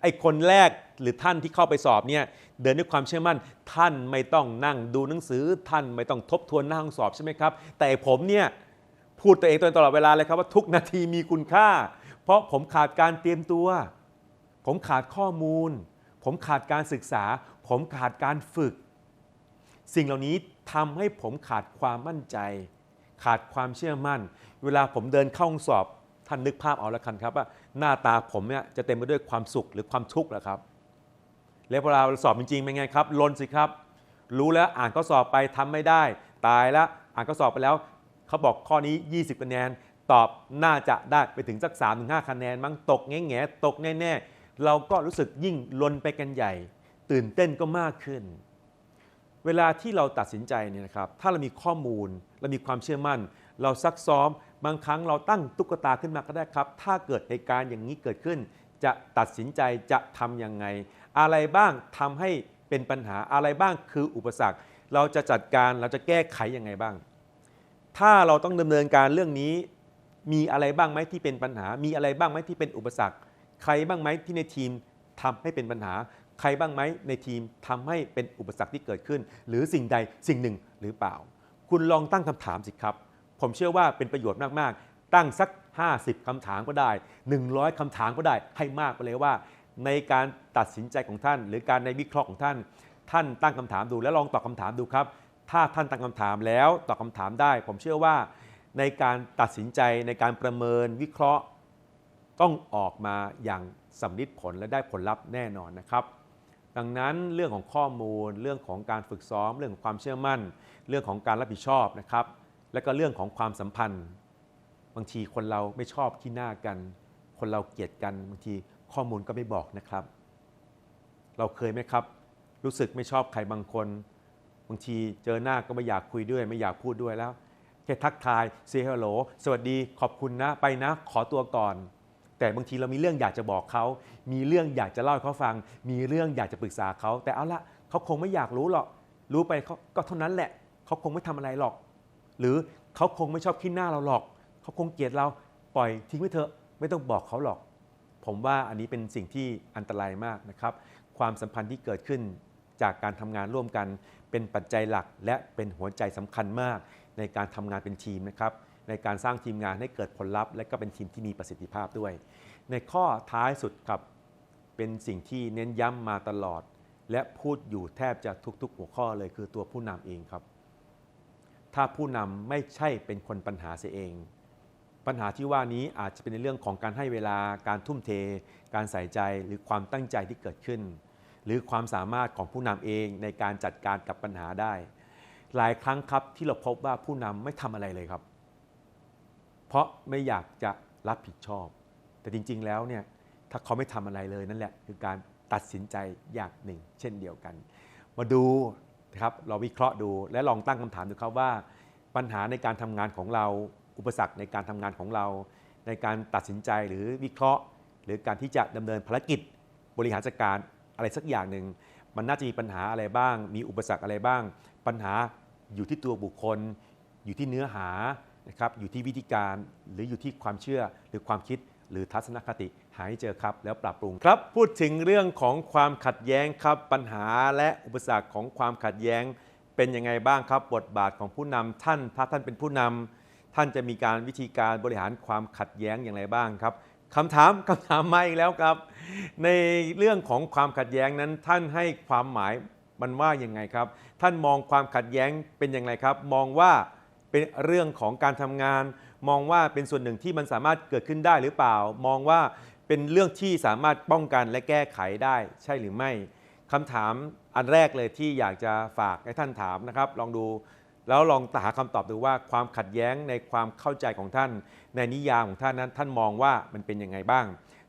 ไอ้คนแรกหรือท่านที่เข้าไปสอบเนี่ยเดินด้วยความเชื่อมั่น ท่านไม่ต้องนั่งดูหนังสือ ท่านไม่ต้องทบทวนหน้าห้องสอบใช่ไหมครับ แต่ผมเนี่ยพูดตัวเองตลอดเวลาเลยครับว่าทุกนาทีมีคุณค่า เพราะผมขาดการเตรียมตัว ผมขาดข้อมูล ผมขาดการศึกษา ผมขาดการฝึก สิ่งเหล่านี้ทำให้ผมขาดความมั่นใจ ขาดความเชื่อมั่น เวลาผมเดินเข้าห้องสอบ ท่านนึกภาพเอาละกันครับว่าหน้าตาผมเนี่ยจะเต็มไปด้วยความสุขหรือความทุกข์แหละครับ แล้วเวลาเราสอบจริงๆเป็นไงครับลนสิครับ รู้แล้วอ่านข้อสอบไปทำไม่ได้ ตายแล้วอ่านข้อสอบไปแล้วเขาบอกข้อนี้ 20คะแนนตอบน่าจะได้ไปถึงสัก3-5ถึงคะแนนมั้งตกแง่แง่ตกแน่ๆเราก็รู้สึกยิ่งลนไปกันใหญ่ ตื่นเต้นก็มากขึ้น เวลาที่เราตัดสินใจเนี่ยนะครับถ้าเรามีข้อมูลเรามีความเชื่อมั่น เราซักซ้อม บางครั้งเราตั้งตุ๊กตาขึ้นมาก็ได้ครับ ถ้าเกิดเหตุการณ์อย่างนี้เกิดขึ้น จะตัดสินใจจะทำยังไง อะไรบ้างทำให้เป็นปัญหาอะไรบ้างคืออุปสรรค เราจะจัดการเราจะแก้ไขยังไงบ้าง ถ้าเราต้องดำเนินการเรื่องนี้ มีอะไรบ้างไหมที่เป็นปัญหา มีอะไรบ้างไหมที่เป็นอุปสรรค ใครบ้างไหมที่ในทีมทำให้เป็นปัญหา ใครบ้างไหมในทีมทำให้เป็นอุปสรรคที่เกิดขึ้น หรือสิ่งใดสิ่งหนึ่งหรือเปล่า คุณลองตั้งคำถามสิครับ ผมเชื่อว่าเป็นประโยชน์มาก ๆ ตั้งสัก 50คำถามก็ได้ 100คำถามก็ได้ให้มากไปเลยว่า ในการตัดสินใจของท่าน หรือการในวิเคราะห์ของท่าน ท่านตั้งคำถามดูแล้วลองตอบคำถามดูครับ ถ้าท่านตั้งคำถามแล้วตอบคำถามได้ ผมเชื่อว่า ในการตัดสินใจในการประเมินวิเคราะห์ ต้องออกมาอย่างสำลิดผลและได้ผลลัพธ์แน่นอนนะครับดังนั้นเรื่องของข้อมูลเรื่องของการฝึกซ้อม เรื่องของความเชื่อมั่น เรื่องของการรับผิดชอบนะครับ และก็เรื่องของความสัมพันธ์ บางทีคนเราไม่ชอบขี้หน้ากัน คนเราเกลียดกันบางทีข้อมูลก็ไม่บอกนะครับ เราเคยไหมครับ รู้สึกไม่ชอบใครบางคน บางทีเจอหน้าก็ไม่อยากคุยด้วย ไม่อยากพูดด้วยแล้วแค่ทักทายเซฮัลโหลสวัสดีขอบคุณนะไปนะ ขอตัวก่อน แต่บางทีเรามีเรื่องอยากจะบอกเขา มีเรื่องอยากจะเล่าให้เขาฟัง มีเรื่องอยากจะปรึกษาเขา แต่เอาละเขาคงไม่อยากรู้หรอกรู้ไปเขาก็เท่านั้นแหละ เขาคงไม่ทำอะไรหรอก หรือเขาคงไม่ชอบขี้หน้าเราหรอก เขาคงเกลียดเราปล่อยทิ้งไว้เถอะไม่ต้องบอกเขาหรอก ผมว่าอันนี้เป็นสิ่งที่อันตรายมากนะครับ ความสัมพันธ์ที่เกิดขึ้นจากการทำงานร่วมกัน เป็นปัจจัยหลัก และเป็นหัวใจสำคัญมาก ในการทำงานเป็นทีมนะครับในการสร้างทีมงานให้เกิดผลลัพธ์ และก็เป็นทีมที่มีประสิทธิภาพด้วย ในข้อท้ายสุดครับเป็นสิ่งที่เน้นย้ำมาตลอด และพูดอยู่แทบจะทุกๆ หัวข้อเลยคือตัวผู้นำเองครับ ถ้าผู้นำไม่ใช่เป็นคนปัญหาเสียเอง ปัญหาที่ว่านี้อาจจะเป็นในเรื่องของการให้เวลาการทุ่มเท การใส่ใจหรือความตั้งใจที่เกิดขึ้น หรือความสามารถของผู้นำเองในการจัดการกับปัญหาได้ หลายครั้งครับที่เราพบว่าผู้นำไม่ทำอะไรเลยครับ เพราะไม่อยากจะรับผิดชอบ แต่จริง ๆ แล้วเนี่ยถ้าเขาไม่ทำอะไรเลยนั่นแหละ คือการตัดสินใจอย่างหนึ่ง เช่นเดียวกัน มาดู นะครับเราวิเคราะห์ดูและลองตั้งคำถามดูครับว่า ปัญหาในการทำงานของเรา อุปสรรคในการทำงานของเรา ในการตัดสินใจหรือวิเคราะห์ หรือการที่จะดำเนินภารกิจ บริหารจัดการอะไรสักอย่างหนึ่งมันน่าจะมีปัญหาอะไรบ้าง มีอุปสรรคอะไรบ้าง ปัญหาอยู่ที่ตัวบุคคล อยู่ที่เนื้อหานะครับอยู่ที่วิธีการหรืออยู่ที่ความเชื่อหรือความคิด หรือทัศนคติหาให้เจอครับ แล้วปรับปรุงครับ พูดถึงเรื่องของความขัดแย้งครับ ปัญหาและอุปสรรคของความขัดแย้งเป็นยังไงบ้างครับ บทบาทของผู้นำท่านถ้าท่านเป็นผู้นำท่านจะมีการวิธีการบริหารความขัดแย้งอย่างไรบ้างครับคำถามคำถามมาอีกแล้วครับ ในเรื่องของความขัดแย้งนั้นท่านให้ความหมายมันว่าอยังไงครับ ท่านมองความขัดแย้งเป็นอย่างไรครับ มองว่าเป็นเรื่องของการทำงาน มองว่าเป็นส่วนหนึ่งที่มันสามารถเกิดขึ้นได้หรือเปล่า มองว่าเป็นเรื่องที่สามารถป้องกันและแก้ไขได้ใช่หรือไม่คำถามอันแรกเลยที่อยากจะฝากให้ท่านถามนะครับ ลองดูแล้วลองหาคำตอบดูว่าความขัดแย้งในความเข้าใจของท่าน ในนิยามของท่านนั้น ท่านมองว่ามันเป็นยังไงบ้าง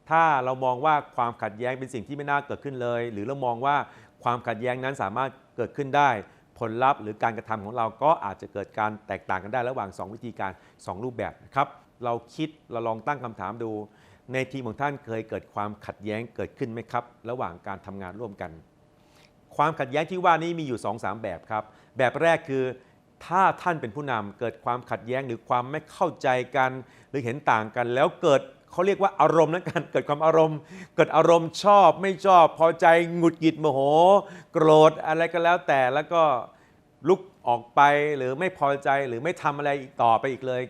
ถ้าเรามองว่าความขัดแย้งเป็นสิ่งที่ไม่น่าเกิดขึ้นเลย หรือเรามองว่าความขัดแย้งนั้นสามารถเกิดขึ้นได้ ผลลัพธ์หรือการกระทำของเราก็อาจจะเกิดการแตกต่างกันได้ระหว่าง 2 วิธีการ 2 รูปแบบนะครับ เราคิดเราลองตั้งคำถามดู ในทีมของท่านเคยเกิดความขัดแย้งเกิดขึ้นไหมครับ ระหว่างการทำงานร่วมกัน ความขัดแย้งที่ว่านี้มีอยู่ 2-3 แบบครับ แบบแรกคือถ้าท่านเป็นผู้นำเกิดความขัดแย้งหรือความไม่เข้าใจกัน หรือเห็นต่างกันแล้วเกิด เขาเรียกว่าอารมณ์นั้นกันเกิดความอารมณ์ เกิดอารมณ์ชอบไม่ชอบพอใจหงุดหงิดโมโห โกรธอะไรก็แล้วแต่แล้วก็ลุกออกไปหรือไม่พอใจหรือไม่ทำอะไรอีกต่อไปอีกเลย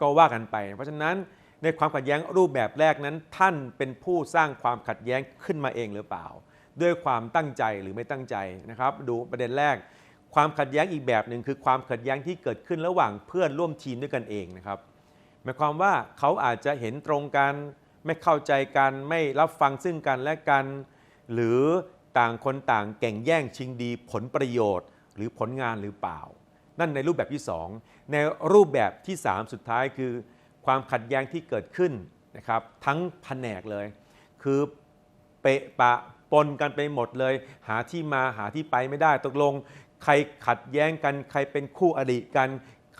ก็ว่ากันไป เพราะฉะนั้นในความขัดแย้งรูปแบบแรกนั้น ท่านเป็นผู้สร้างความขัดแย้งขึ้นมาเองหรือเปล่า ด้วยความตั้งใจหรือไม่ตั้งใจนะครับ ดูประเด็นแรก ความขัดแย้งอีกแบบหนึ่งคือความขัดแย้งที่เกิดขึ้นระหว่างเพื่อนร่วมทีมด้วยกันเองนะครับ หมายความว่าเขาอาจจะเห็นตรงกัน ไม่เข้าใจกันไม่รับฟังซึ่งกันและกัน หรือต่างคนต่างแก่งแย่งชิงดีผลประโยชน์ หรือผลงานหรือเปล่า นั่นในรูปแบบที่ 2 ในรูปแบบที่ 3 สุดท้ายคือ ความขัดแย้งที่เกิดขึ้นนะครับทั้งแผนกเลย คือเปะปะปนกันไปหมดเลย หาที่มาหาที่ไปไม่ได้ตกลง ใครขัดแย้งกัน ใครเป็นคู่อริกัน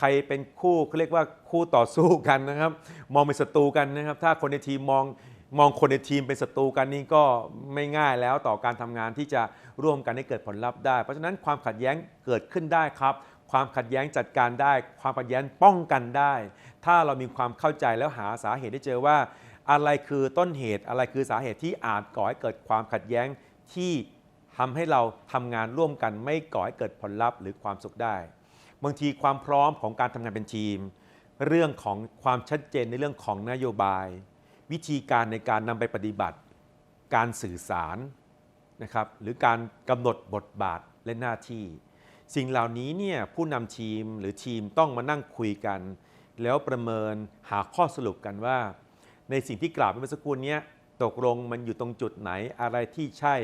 ใครเป็นคู่เขาเรียกว่าคู่ต่อสู้กันนะครับ มองเป็นศัตรูกันนะครับ ถ้าคนในทีมมองมองคนในทีมเป็นศัตรูกันนี่ก็ไม่ง่ายแล้วต่อการทำงานที่จะร่วมกันให้เกิดผลลัพธ์ได้ เพราะฉะนั้นความขัดแย้งเกิดขึ้นได้ครับ ความขัดแย้งจัดการได้ ความขัดแย้งป้องกันได้ ถ้าเรามีความเข้าใจแล้วหาสาเหตุได้เจอว่า อะไรคือต้นเหตุอะไรคือสาเหตุที่อาจก่อให้เกิดความขัดแย้งที่ทำให้เราทำงานร่วมกัน ไม่ก่อให้เกิดผลลัพธ์หรือความสุขได้ บางทีความพร้อมของการทำงานเป็นทีม เรื่องของความชัดเจนในเรื่องของนโยบาย วิธีการในการนำไปปฏิบัติ การสื่อสารนะครับหรือการกำหนดบทบาทและหน้าที่ สิ่งเหล่านี้เนี่ยผู้นำทีมหรือทีมต้องมานั่งคุยกัน แล้วประเมินหาข้อสรุปกันว่า ในสิ่งที่กล่าวไปเมื่อสักครู่นี้ตกลงมันอยู่ตรงจุดไหนอะไรที่ใช่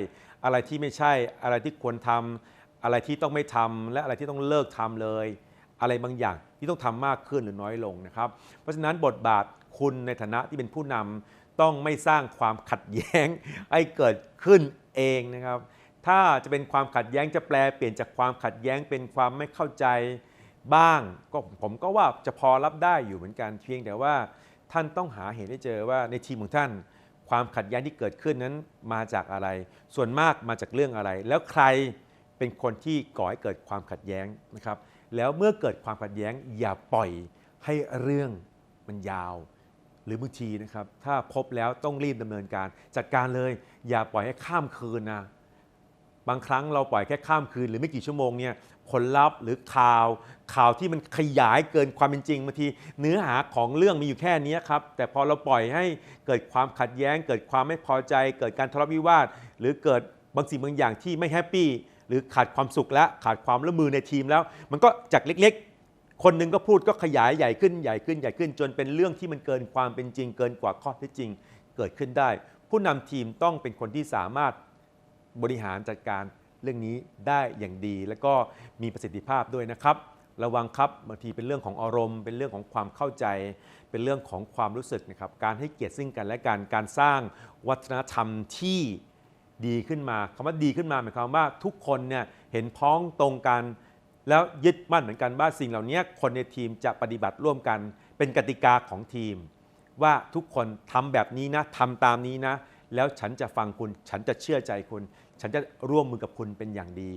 อะไรที่ไม่ใช่ อะไรที่ควรทำ อะไรที่ต้องไม่ทำและอะไรที่ต้องเลิกทำเลย อะไรบางอย่างที่ต้องทำมากขึ้นหรือน้อยลงนะครับ เพราะฉะนั้นบทบาทคุณในฐานะที่เป็นผู้นำต้องไม่สร้างความขัดแย้งให้เกิดขึ้นเองนะครับ ถ้าจะเป็นความขัดแย้งจะแปลเปลี่ยนจากความขัดแย้งเป็นความไม่เข้าใจบ้างก็ผมก็ว่าจะพอรับได้อยู่เหมือนกันเพียงแต่ว่าท่านต้องหาเหตุให้เจอว่าในทีมของท่าน ความขัดแย้งที่เกิดขึ้นนั้นมาจากอะไร ส่วนมากมาจากเรื่องอะไร แล้วใคร เป็นคนที่ก่อให้เกิดความขัดแย้งนะครับ แล้วเมื่อเกิดความขัดแย้งอย่าปล่อยให้เรื่องมันยาว หรือบางทีนะครับ ถ้าพบแล้วต้องรีบดำเนินการ จัดการเลย อย่าปล่อยให้ข้ามคืนนะบางครั้งเราปล่อยแค่ข้ามคืนหรือไม่กี่ชั่วโมงเนี่ยผลลัพธ์หรือข่าว ข่าวที่มันขยายเกินความเป็นจริงบางทีเนื้อหาของเรื่องมีอยู่แค่นี้ครับ แต่พอเราปล่อยให้เกิดความขัดแย้ง เกิดความไม่พอใจ เกิดการทะเลาะวิวาท หรือเกิดบางสิ่งบางอย่างที่ไม่แฮปปี้ หรือขาดความสุขและขาดความร่วมมือในทีมแล้ว มันก็จากเล็กๆ คนหนึ่งก็พูดก็ขยายใหญ่ขึ้นใหญ่ขึ้นใหญ่ขึ้น จนเป็นเรื่องที่มันเกินความเป็นจริง เกินกว่าข้อเท็จจริงเกิดขึ้นได้ ผู้นำทีมต้องเป็นคนที่สามารถบริหารจัดการเรื่องนี้ได้อย่างดี และก็มีประสิทธิภาพด้วยนะครับ ระวังครับบางทีเป็นเรื่องของอารมณ์ เป็นเรื่องของความเข้าใจ เป็นเรื่องของความรู้สึกนะครับการให้เกียรติซึ่งกันและกันการสร้างวัฒนธรรมที่ ดีขึ้นมาคำว่าดีขึ้นมาหมายความว่าทุกคนเนี่ยเห็นพ้องตรงกัน แล้วยึดมั่นเหมือนกันว่าสิ่งเหล่านี้คนในทีมจะปฏิบัติร่วมกัน เป็นกติกาของทีม ว่าทุกคนทำแบบนี้นะทำตามนี้นะ แล้วฉันจะฟังคุณ ฉันจะเชื่อใจคุณ ฉันจะร่วมมือกับคุณเป็นอย่างดี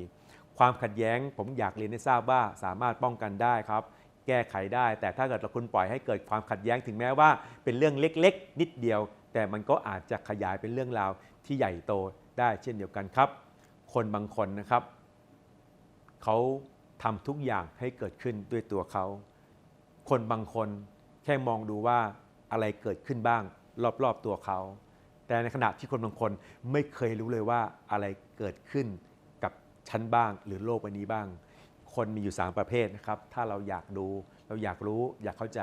ความขัดแย้งผมอยากเรียนให้ทราบว่าสามารถป้องกันได้ครับแก้ไขได้ แต่ถ้าเกิดเราคุณปล่อยให้เกิดความขัดแย้งถึงแม้ว่า เป็นเรื่องเล็ก ๆ นิดเดียว แต่มันก็อาจจะขยายเป็นเรื่องราวที่ใหญ่โต ได้เช่นเดียวกันครับ คนบางคนนะครับ เขาทำทุกอย่างให้เกิดขึ้นด้วยตัวเขา คนบางคนแค่มองดูว่าอะไรเกิดขึ้นบ้าง รอบๆตัวเขา แต่ในขณะที่คนบางคนไม่เคยรู้เลยว่าอะไรเกิดขึ้นกับฉันบ้างหรือโลกใบนี้บ้าง คนมีอยู่ 3 ประเภทนะครับ ถ้าเราอยากดูเราอยากรู้อยากเข้าใจ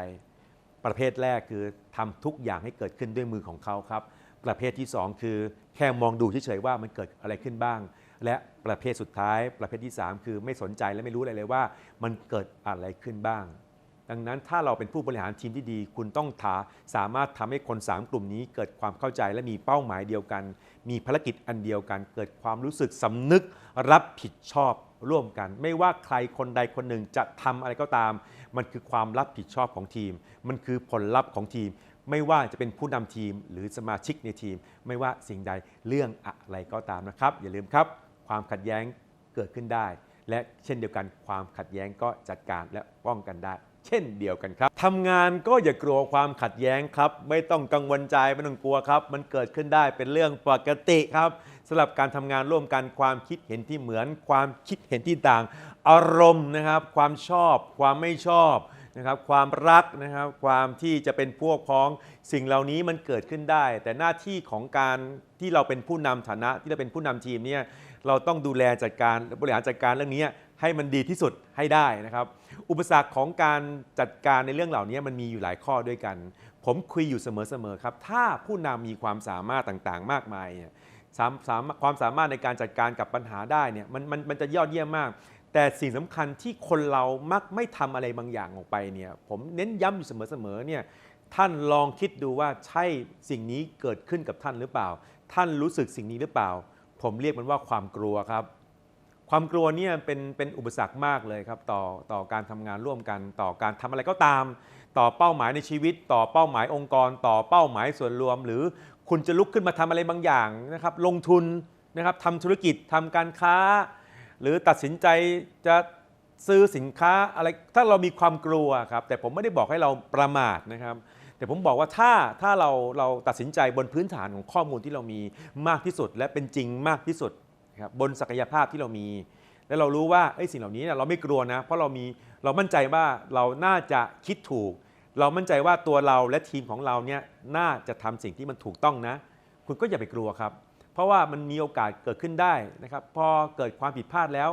ประเภทแรกคือทำทุกอย่างให้เกิดขึ้นด้วยมือของเขาครับ ประเภทที่ 2 คือแค่มองดูเฉยๆว่ามันเกิดอะไรขึ้นบ้าง และประเภทสุดท้าย ประเภทที่ 3 คือไม่สนใจและไม่รู้อะไรเลยว่า มันเกิดอะไรขึ้นบ้าง ดังนั้นถ้าเราเป็นผู้บริหารทีมที่ดี คุณต้องถาสามารถทำให้คน 3 กลุ่มนี้ เกิดความเข้าใจและมีเป้าหมายเดียวกัน มีภารกิจอันเดียวกัน เกิดความรู้สึกสำนึกรับผิดชอบร่วมกัน ไม่ว่าใครคนใดคนหนึ่งจะทำอะไรก็ตาม มันคือความรับผิดชอบของทีม มันคือผลลัพธ์ของทีม ไม่ว่าจะเป็นผู้นำทีมหรือสมาชิกในทีม ไม่ว่าสิ่งใดเรื่องอะไรก็ตามนะครับ อย่าลืมครับ ความขัดแย้งเกิดขึ้นได้ และเช่นเดียวกันความขัดแย้งก็จัดการและป้องกันได้ เช่นเดียวกันครับทำงานก็อย่ากลัวความขัดแย้งครับ ไม่ต้องกังวลใจไม่ต้องกลัวครับ มันเกิดขึ้นได้เป็นเรื่องปกติครับสำหรับการทำงานร่วมกันความคิดเห็นที่เหมือน ความคิดเห็นที่ต่าง อารมณ์นะครับ ความชอบ ความไม่ชอบ นะครับความรักนะครับความที่จะเป็นพวกพ้องสิ่งเหล่านี้มันเกิดขึ้นได้ แต่หน้าที่ของการที่เราเป็นผู้นำฐานะที่เราเป็นผู้นำทีมเนี่ยเราต้องดูแลจัดการบริหารจัดการเรื่องนี้ให้มันดีที่สุดให้ได้นะครับ อุปสรรคของการจัดการในเรื่องเหล่านี้มันมีอยู่หลายข้อด้วยกัน ผมคุยอยู่เสมอๆครับ ถ้าผู้นำมีความสามารถต่างๆ มากมายเนี่ยสามสามความสามารถในการจัดการกับปัญหาได้เนี่ยมันมันมันจะยอดเยี่ยมมาก แต่สิ่งสำคัญที่คนเรามักไม่ทำอะไรบางอย่างออกไปเนี่ยผมเน้นย้ำอยู่เสมอๆเนี่ยท่านลองคิดดูว่าใช่สิ่งนี้เกิดขึ้นกับท่านหรือเปล่า ท่านรู้สึกสิ่งนี้หรือเปล่า ผมเรียกมันว่าความกลัวครับ ความกลัวเนี่ยเป็นเป็นอุปสรรคมากเลยครับ ต่อต่อการทำงานร่วมกัน ต่อการทำอะไรก็ตาม ต่อเป้าหมายในชีวิต ต่อเป้าหมายองค์กร ต่อเป้าหมายส่วนรวม หรือคุณจะลุกขึ้นมาทำอะไรบางอย่างนะครับ ลงทุนนะครับทำธุรกิจทำการค้า หรือตัดสินใจจะซื้อสินค้าอะไรถ้าเรามีความกลัวครับ แต่ผมไม่ได้บอกให้เราประมาทนะครับ แต่ผมบอกว่าถ้าถ้าเราเราตัดสินใจบนพื้นฐานของข้อมูลที่เรามีมากที่สุด และเป็นจริงมากที่สุดครับบนศักยภาพที่เรามี แล้วเรารู้ว่าไอ้สิ่งเหล่านี้เนี่ยเราไม่กลัวนะ เพราะเรามีเรามั่นใจว่าเราน่าจะคิดถูก เรามั่นใจว่าตัวเราและทีมของเราเนี่ยน่าจะทำสิ่งที่มันถูกต้องนะ คุณก็อย่าไปกลัวครับ เพราะว่ามันมีโอกาสเกิดขึ้นได้นะครับพอเกิดความผิดพลาดแล้ว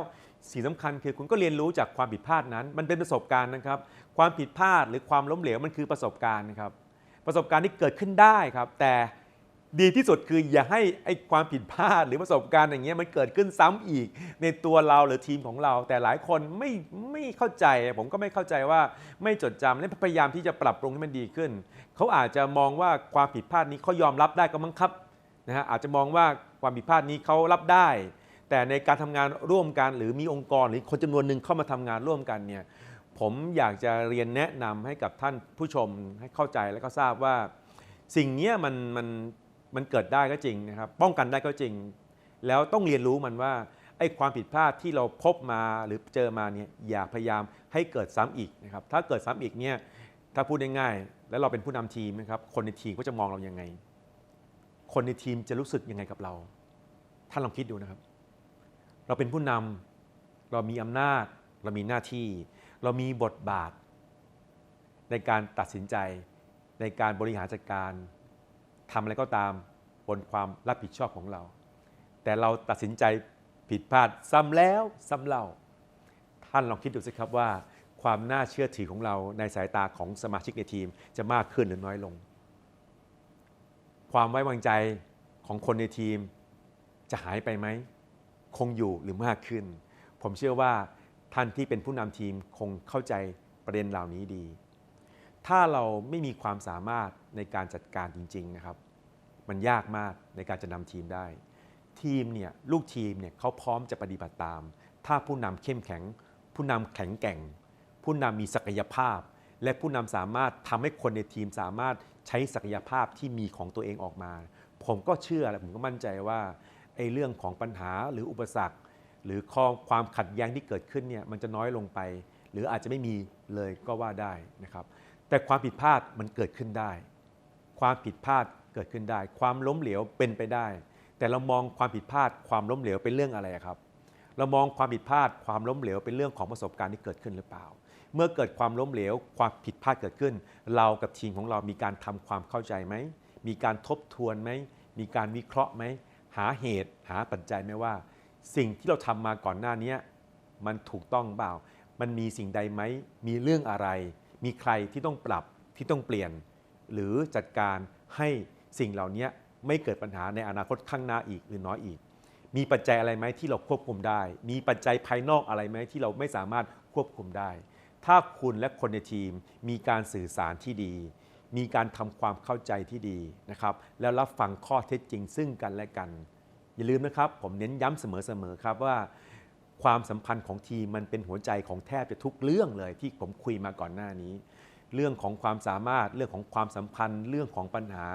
สิ่งสำคัญคือคุณก็เรียนรู้จากความผิดพลาดนั้น มันเป็นประสบการณ์นะครับ ความผิดพลาดหรือความล้มเหลวมันคือประสบการณ์นะครับ ประสบการณ์ที่เกิดขึ้นได้ครับ แต่ดีที่สุดคืออย่าให้ไอ้ความผิดพลาดหรือประสบการณ์อย่างเงี้ยมันเกิดขึ้นซ้ำอีก ในตัวเราหรือทีมของเรา แต่หลายคนไม่ไม่เข้าใจ ผมก็ไม่เข้าใจว่าไม่จดจำและพยายามที่จะปรับปรุงให้มันดีขึ้น เขาอาจจะมองว่าความผิดพลาดนี้เขายอมรับได้ก็มั้งครับ นะฮะอาจจะมองว่าความผิดพลาดนี้เขารับได้ แต่ในการทำงานร่วมกัน หรือมีองค์กรหรือคนจำนวนหนึ่งเข้ามาทำงานร่วมกันเนี่ยผมอยากจะเรียนแนะนำให้กับท่านผู้ชมให้เข้าใจและก็ทราบว่า สิ่งนี้มันมันมันเกิดได้ก็จริงนะครับ ป้องกันได้ก็จริง แล้วต้องเรียนรู้มันว่าไอ้ความผิดพลาดที่เราพบมาหรือเจอมาเนี่ยอย่าพยายามให้เกิดซ้ำอีกนะครับถ้าเกิดซ้ำอีกเนี่ยถ้าพูดง่ายๆแล้วเราเป็นผู้นำทีมนะครับคนในทีมก็จะมองเรายังไง คนในทีมจะรู้สึกยังไงกับเรา ท่านลองคิดดูนะครับ เราเป็นผู้นำเรามีอำนาจ เรามีหน้าที่ เรามีบทบาท ในการตัดสินใจในการบริหารจัดการทำอะไรก็ตามบนความรับผิดชอบของเรา แต่เราตัดสินใจผิดพลาดซ้ำแล้วซ้ำเล่า ท่านลองคิดดูสิครับว่า ความน่าเชื่อถือของเราในสายตาของสมาชิกในทีมจะมากขึ้นหรือน้อยลง ความไว้วางใจของคนในทีมจะหายไปไหม คงอยู่หรือมากขึ้น ผมเชื่อว่าท่านที่เป็นผู้นำทีมคงเข้าใจประเด็นเหล่านี้ดี ถ้าเราไม่มีความสามารถในการจัดการจริง ๆนะครับ มันยากมากในการจะนำทีมได้ ทีมเนี่ยลูกทีมเนี่ยเขาพร้อมจะปฏิบัติตาม ถ้าผู้นำเข้มแข็ง ผู้นำแข็งแกร่ง ผู้นำมีศักยภาพ และผู้นำสามารถทำให้คนในทีมสามารถใช้ศักยภาพที่มีของตัวเองออกมา ผมก็เชื่อและผมก็มั่นใจว่าไอ้เรื่องของปัญหาหรืออุปสรรค หรือข้อความขัดแย้งที่เกิดขึ้นเนี่ยมันจะน้อยลงไป หรืออาจจะไม่มีเลยก็ว่าได้นะครับ แต่ความผิดพลาดมันเกิดขึ้นได้ ความผิดพลาดเกิดขึ้นได้ ความล้มเหลวเป็นไปได้ แต่เรามองความผิดพลาดความล้มเหลวเป็นเรื่องอะไรครับ เรามองความผิดพลาดความล้มเหลวเป็นเรื่องของประสบการณ์ที่เกิดขึ้นหรือเปล่า เมื่อเกิดความล้มเหลวความผิดพลาดเกิดขึ้น เรากับทีมของเรามีการทำความเข้าใจไหม มีการทบทวนไหม มีการวิเคราะห์ไหม หาเหตุหาปัจจัยไหมว่า สิ่งที่เราทำมาก่อนหน้านี้มันถูกต้องเปล่า มันมีสิ่งใดไหม มีเรื่องอะไร มีใครที่ต้องปรับที่ต้องเปลี่ยน หรือจัดการให้สิ่งเหล่านี้ไม่เกิดปัญหาในอนาคตข้างหน้าอีกหรือน้อยอีก มีปัจจัยอะไรไหมที่เราควบคุมได้ มีปัจจัยภายนอกอะไรไหมที่เราไม่สามารถควบคุมได้ ถ้าคุณและคนในทีมมีการสื่อสารที่ดี มีการทำความเข้าใจที่ดีนะครับแล้วรับฟังข้อเท็จจริงซึ่งกันและกัน อย่าลืมนะครับ ผมเน้นย้ำเสมอๆครับว่าความสัมพันธ์ของทีมมันเป็นหัวใจของแทบจะทุกเรื่องเลยที่ผมคุยมาก่อนหน้านี้ เรื่องของความสามารถเรื่องของความสัมพันธ์ เรื่องของปัญหา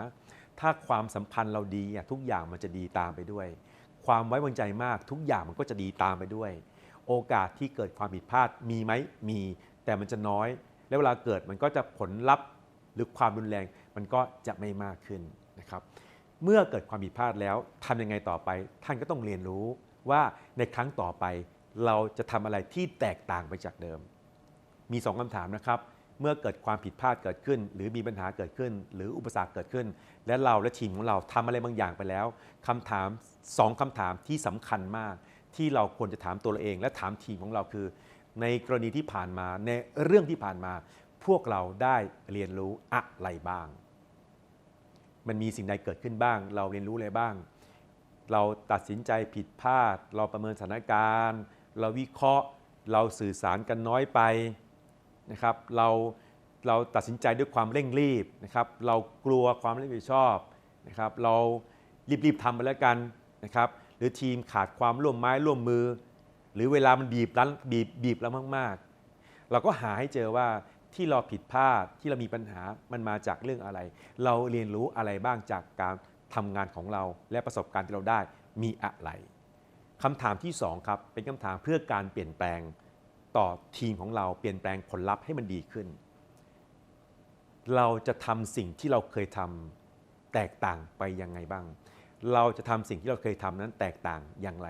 ถ้าความสัมพันธ์เราดีอะทุกอย่างมันจะดีตามไปด้วย ความไว้วางใจมากทุกอย่างมันก็จะดีตามไปด้วย โอกาสที่เกิดความผิดพลาดมีไหมมี แต่มันจะน้อย แล้วเวลาเกิดมันก็จะผลลัพธ์หรือความรุนแรงมันก็จะไม่มากขึ้นนะครับ เมื่อเกิดความผิดพลาดแล้วทำยังไงต่อไป ท่านก็ต้องเรียนรู้ว่าในครั้งต่อไป เราจะทำอะไรที่แตกต่างไปจากเดิม มีสองคำถามนะครับ เมื่อเกิดความผิดพลาดเกิดขึ้น หรือมีปัญหาเกิดขึ้น หรืออุปสรรคเกิดขึ้น และเราและทีมของเราทำอะไรบางอย่างไปแล้วคำถามสองคำถามที่สำคัญมาก ที่เราควรจะถามตัวเราเอง และถามทีมของเราคือ ในกรณีที่ผ่านมาในเรื่องที่ผ่านมา พวกเราได้เรียนรู้อะไรบ้าง มันมีสิ่งใดเกิดขึ้นบ้าง เราเรียนรู้อะไรบ้าง เราตัดสินใจผิดพลาด เราประเมินสถานการณ์ เราวิเคราะห์เราสื่อสารกันน้อยไปนะครับเราเราตัดสินใจด้วยความเร่งรีบนะครับ เรากลัวความรับผิดชอบนะครับ เรารีบๆทำไปแล้วกันนะครับ หรือทีมขาดความร่วมไม้ร่วมมือ รือเวลามันบีบรั้นบีบบีบเรามากๆ เราก็หาให้เจอว่าที่เราผิดพลาดที่เรามีปัญหามันมาจากเรื่องอะไร เราเรียนรู้อะไรบ้างจากการทำงานของเรา และประสบการณ์ที่เราได้มีอะไรคำถามที่สองครับ เป็นคำถามเพื่อการเปลี่ยนแปลงต่อทีมของเราเปลี่ยนแปลงผลลัพธ์ให้มันดีขึ้น เราจะทำสิ่งที่เราเคยทำแตกต่างไปยังไงบ้าง เราจะทำสิ่งที่เราเคยทำนั้นแตกต่างอย่างไร